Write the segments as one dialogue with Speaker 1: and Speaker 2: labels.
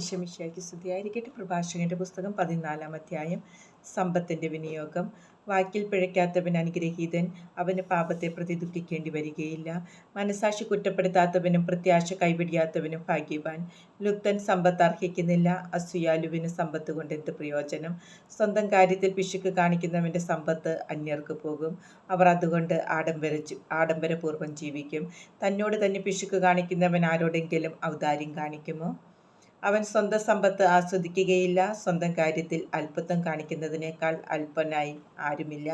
Speaker 1: ഈശമിഷയ്ക്ക് സ്തുതിയായിരിക്കട്ടെ. പ്രഭാഷകന്റെ പുസ്തകം പതിനാലാം അധ്യായം. സമ്പത്തിന്റെ വിനിയോഗം. വാക്കിൽ പിഴയ്ക്കാത്തവൻ അനുഗ്രഹീതൻ. അവന് പാപത്തെ പ്രതി ദുഃഖിക്കേണ്ടി വരികയില്ല. മനസാക്ഷി കുറ്റപ്പെടുത്താത്തവനും പ്രത്യാശ കൈപിടിയാത്തവനും ഭാഗ്യവാൻ. ലുത്തൻ സമ്പത്ത് അർഹിക്കുന്നില്ല. അസുയാലുവിന് സമ്പത്ത് കൊണ്ട് എന്ത് പ്രയോജനം? സ്വന്തം കാര്യത്തിൽ പിശുക്ക് കാണിക്കുന്നവന്റെ സമ്പത്ത് അന്യർക്ക് പോകും. അവർ അതുകൊണ്ട് ആഡംബര ആഡംബരപൂർവം ജീവിക്കും. തന്നോട് തന്നെ പിശുക്ക് കാണിക്കുന്നവൻ ആരോടെങ്കിലും ഔദാര്യം കാണിക്കുമോ? അവൻ സ്വന്തം സമ്പത്ത് ആസ്വദിക്കുകയില്ല. സ്വന്തം കാര്യത്തിൽ അല്പത്വം കാണിക്കുന്നതിനേക്കാൾ അല്പനായി ആരുമില്ല.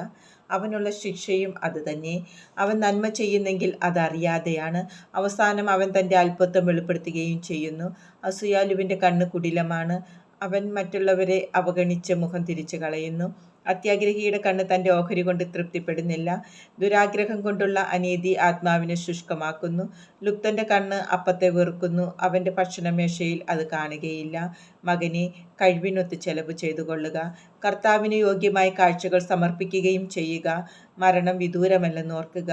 Speaker 1: അവനുള്ള ശിക്ഷയും അതുതന്നെ അവൻ നന്മ ചെയ്യുന്നെങ്കിൽ അതറിയാതെയാണ്. അവസാനം അവൻ തന്റെ അല്പത്വം വെളിപ്പെടുത്തുകയും ചെയ്യുന്നു. അസുയാലുവിന്റെ കണ്ണ് കുടിലമാണ്. അവൻ മറ്റുള്ളവരെ അവഗണിച്ച് മുഖം തിരിച്ചു കളയുന്നു അത്യാഗ്രഹിയുടെ കണ്ണ് തന്റെ ഓഹരി കൊണ്ട് തൃപ്തിപ്പെടുന്നില്ല. ദുരാഗ്രഹം കൊണ്ടുള്ള അനീതി ആത്മാവിനെ ശുഷ്കമാക്കുന്നു. ലുപ്തന്റെ കണ്ണ് അപ്പത്തെ വെറുക്കുന്നു. അവന്റെ ഭക്ഷണമേശയിൽ അത് കാണുകയില്ല. മകനെ കഴിവിനൊത്ത് ചെലവ് ചെയ്തു കൊള്ളുക കർത്താവിന് യോഗ്യമായ കാഴ്ചകൾ സമർപ്പിക്കുകയും ചെയ്യുക. മരണം വിദൂരമല്ലെന്ന് ഓർക്കുക.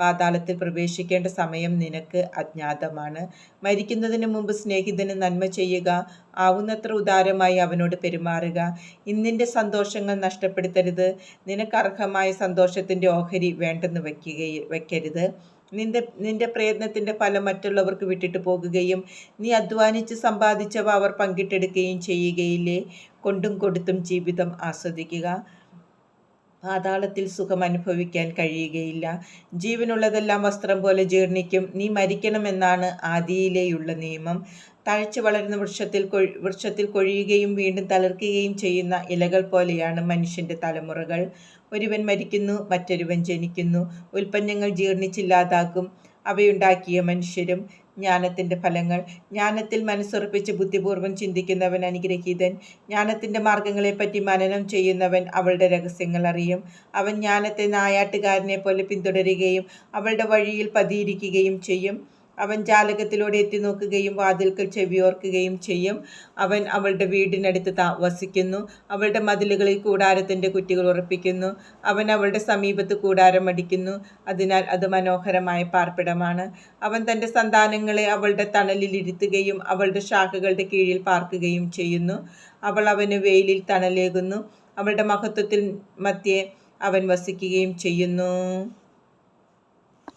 Speaker 1: പാതാളത്തിൽ പ്രവേശിക്കേണ്ട സമയം നിനക്ക് അജ്ഞാതമാണ്. മരിക്കുന്നതിന് മുമ്പ് സ്നേഹിതന് നന്മ ചെയ്യുക. ആവുന്നത്ര ഉദാരമായി അവനോട് പെരുമാറുക. ഇന്നിന്റെ സന്തോഷങ്ങൾ നഷ്ടപ്പെടുത്തരുത്. നിനക്ക് അർഹമായ സന്തോഷത്തിന്റെ ഓഹരി വേണ്ടെന്ന് വയ്ക്കുകയും വയ്ക്കരുത്. നിന്റെ നിന്റെ പ്രയത്നത്തിന്റെ ഫലം മറ്റുള്ളവർക്ക് വിട്ടിട്ട് പോകുകയും നീ അധ്വാനിച്ച് സമ്പാദിച്ചവ അവർ പങ്കിട്ടെടുക്കുകയും ചെയ്യുകയില്ലേ? കൊണ്ടും കൊടുത്തും ജീവിതം ആസ്വദിക്കുക. പാതാളത്തിൽ സുഖം അനുഭവിക്കാൻ കഴിയുകയില്ല. ജീവനുള്ളതെല്ലാം വസ്ത്രം പോലെ ജീർണിക്കും. നീ മരിക്കണമെന്നാണ് ആദിയിലെയുള്ള നിയമം. തഴച്ചു വളരുന്ന വൃക്ഷത്തിൽ വൃക്ഷത്തിൽ കൊഴിയുകയും വീണ്ടും തളിർക്കുകയും ചെയ്യുന്ന ഇലകൾ പോലെയാണ് മനുഷ്യന്റെ തലമുറകൾ. ഒരുവൻ മരിക്കുന്നു മറ്റൊരുവൻ ജനിക്കുന്നു. ഉൽപ്പന്നങ്ങൾ ജീർണിച്ചില്ലാതാക്കും അവയുണ്ടാക്കിയ മനുഷ്യരും ജ്ഞാനത്തിന്റെ ഫലങ്ങൾ. ജ്ഞാനത്തിൽ മനസ്സുറപ്പിച്ച് ബുദ്ധിപൂർവം ചിന്തിക്കുന്നവൻ അനുഗ്രഹീതൻ. ജ്ഞാനത്തിന്റെ മാർഗങ്ങളെപ്പറ്റി മനനം ചെയ്യുന്നവൻ അവളുടെ രഹസ്യങ്ങൾ അറിയും. അവൻ ജ്ഞാനത്തെ നായാട്ടുകാരനെ പോലെ പിന്തുടരുകയും അവളുടെ വഴിയിൽ പതിയിരിക്കുകയും ചെയ്യും. അവൻ ജാലകത്തിലൂടെ എത്തി നോക്കുകയും വാതിൽക്കൽ ചെവിയോർക്കുകയും ചെയ്യും. അവൻ അവളുടെ വീടിനടുത്ത് താമസിക്കുന്നു. അവളുടെ മതിലുകളിൽ കൂടാരത്തിന്റെ കുറ്റികൾ ഉറപ്പിക്കുന്നു. അവൻ അവളുടെ സമീപത്ത് കൂടാരം അടിക്കുന്നു. അതിനാൽ അത് മനോഹരമായ പാർപ്പിടമാണ്. അവൻ തന്റെ സന്താനങ്ങളെ അവളുടെ തണലിൽ ഇരുത്തുകയും അവളുടെ ശാഖകളുടെ കീഴിൽ പാർക്കുകയും ചെയ്യുന്നു. അവൾ അവന് വെയിലിൽ തണലേകുന്നു. അവളുടെ മഹത്വത്തിൽ മധ്യേ അവൻ വസിക്കുകയും ചെയ്യുന്നു.